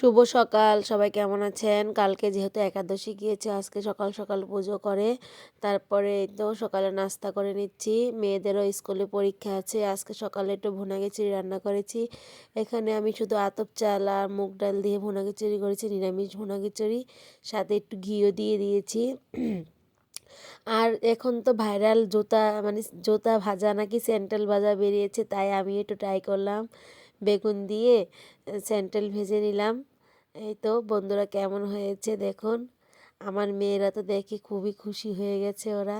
শুভ সকাল, সবাই কেমন আছেন? কালকে যেহেতু একাদশী গিয়েছে, আজকে সকাল সকাল পুজো করে, তারপরে তো সকালে নাস্তা করে নিচ্ছি। মেয়েদেরও স্কুলে পরীক্ষা আছে, আজকে সকালে একটু ভুনা খিচুড়ি রান্না করেছি। এখানে আমি শুধু আতপ চাল আর মুগ ডাল দিয়ে ভুনা খিচুড়ি করেছি, নিরামিষ ভুনা খিচুড়ি। সাথে একটু ঘিও দিয়ে দিয়েছি। আর এখন তো ভাইরাল জুতা মানে জুতা ভাজা নাকি স্যান্ডেল ভাজা বেরিয়েছে, তাই আমি একটু ট্রাই করলাম। বেগুন দিয়ে স্যান্ডেল ভেজে নিলাম। এই তো, বন্ধুরা কেমন হয়েছে দেখুন। আমার মেয়েরা তো দেখে খুবই খুশি হয়ে গেছে ওরা।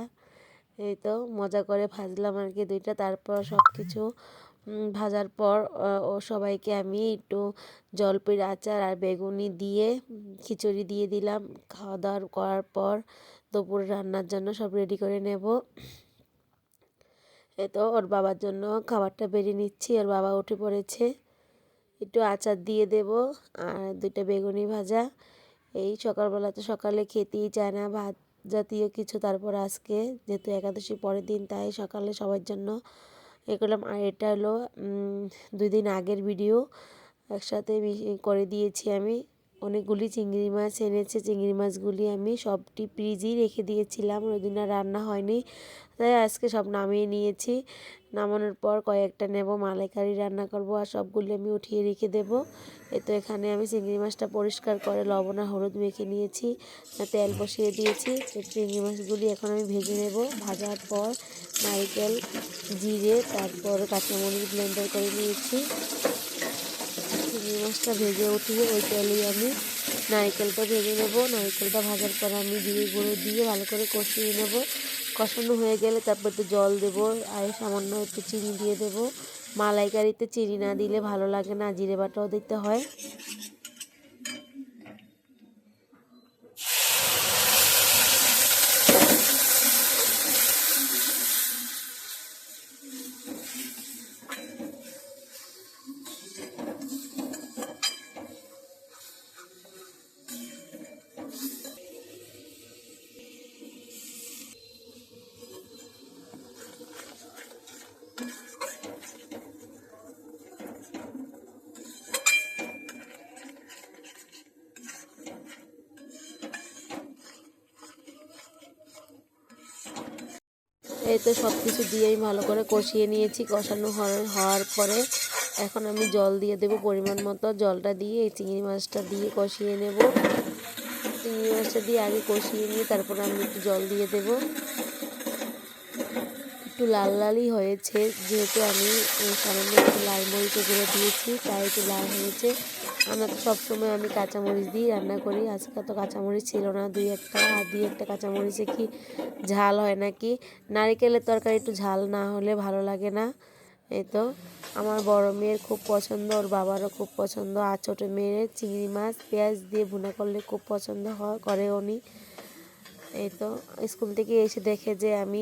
এই তো, মজা করে ভাজলাম আর কি দুইটা। তারপর সব কিছু ভাজার পর ও সবাইকে আমি একটু জলপির আচার আর বেগুনি দিয়ে, খিচুড়ি দিয়ে দিলাম। খাওয়া দাওয়ার করার পর, দুপুর রান্নার জন্য সব রেডি করে নেব। তো ওর বাবার জন্য খাবারটা বেরিয়ে নিচ্ছি, ওর বাবা উঠে পড়েছে। একটু আচার দিয়ে দেব, আর দুইটা বেগুনি ভাজা। এই সকালবেলা তো সকালে খেতেই চায় না, ভাত জাতীয় কিছু তারপর আজকে। যেহেতু একাদশী পরের দিন, তাই সকালে সবার জন্য এ করলাম। আর এটা হলো দুই দিন আগের ভিডিও একসাথে করে দিয়েছি আমি। অনেকগুলি চিংড়ি মাছ এনেছে। চিংড়ি মাছগুলি আমি সবটি ফ্রিজেই রেখে দিয়েছিলাম। ওই দিন আর রান্না হয়নি। তাই আজকে সব নামিয়ে নিয়েছি। নামানোর পর কয়েকটা নেব, মালাইকারি রান্না করব আর সবগুলি আমি উঠিয়ে রেখে দেব। এ তো এখানে আমি চিংড়ি মাছটা পরিষ্কার করে লবণ আর হলুদ মেখে নিয়েছি। তেল বসিয়ে দিয়েছি। চিংড়ি মাছগুলি এখন আমি ভেজে নেব ভাজার পর। নারিকেল, জিরে, তারপর কাঁচামরিচ ব্লেন্ডার করে নিয়েছি। চিংড়ি মাছটা ভেজে উঠিয়ে ওই তেলে আমি নারিকেলটা ভেজে নেব। নারিকেলটা ভাজার পর আমি দিয়ে গুঁড়ো দিয়ে ভালো করে কষিয়ে নেব। কষানো হয়ে গেলে তারপর একটু জল দেব আর সামান্য একটু চিনি দিয়ে দেব। মালাইকারিতে চিনি না দিলে ভালো লাগে না, জিরে বাটাও দিতে হয়। এই তো সব কিছু দিয়ে আমি ভালো করে কষিয়ে নিয়েছি। কষানো হওয়ার পরে এখন আমি জল দিয়ে দেব পরিমাণ মতো। জলটা দিয়ে এই চিংড়ি মাছটা দিয়ে কষিয়ে নেব। চিংড়ি মাছটা দিয়ে আগে কষিয়ে নিয়ে তারপর আমি একটু জল দিয়ে দেব। একটু লাল লালই হয়েছে। যেহেতু আমি সামান্য একটু লাল মরিচ গুঁড়ো দিয়েছি, তাই একটু লাল হয়েছে। আমরা তো সবসময় আমি কাঁচামরিচ দিয়ে রান্না করি। আজকে তো কাঁচামরিচ ছিল না, দুই একটা, আর দুই একটা কাঁচামরিচে কি ঝাল হয় নাকি? নারিকেলের তরকারি একটু ঝাল না হলে ভালো লাগে না। এই তো, আমার বড় মেয়ের খুব পছন্দ, ওর বাবারও খুব পছন্দ, আর ছোটো মেয়ের চিংড়ি মাছ, পেঁয়াজ দিয়ে ভুনা করলে খুব পছন্দ হয়, করে উনি। এই তো, স্কুল থেকে এসে দেখে যে আমি